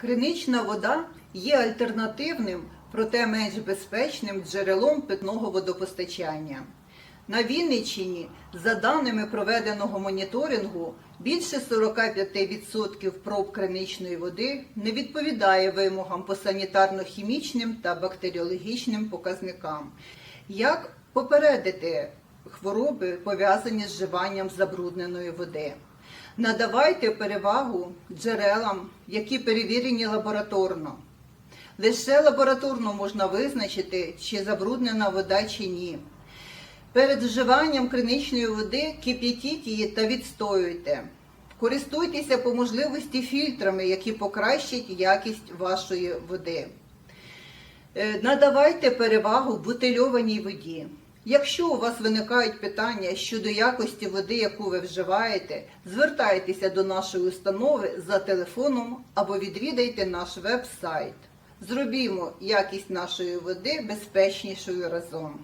Кринична вода є альтернативним, проте менш безпечним джерелом питного водопостачання. На Вінниччині, за даними проведеного моніторингу, більше 45% проб криничної води не відповідає вимогам по санітарно-хімічним та бактеріологічним показникам. Як попередити хвороби, пов'язані з вживанням забрудненої води? Надавайте перевагу джерелам, які перевірені лабораторно. Лише лабораторно можна визначити, чи забруднена вода чи ні. Перед вживанням криничної води кип'ятіть її та відстоюйте. Користуйтеся по можливості фільтрами, які покращать якість вашої води. Е, Надавайте перевагу бутильованій воді. Якщо у вас виникають питання щодо якості води, яку ви вживаєте, звертайтеся до нашої установи за телефоном або відвідайте наш веб-сайт. Зробімо якість нашої води безпечнішою разом.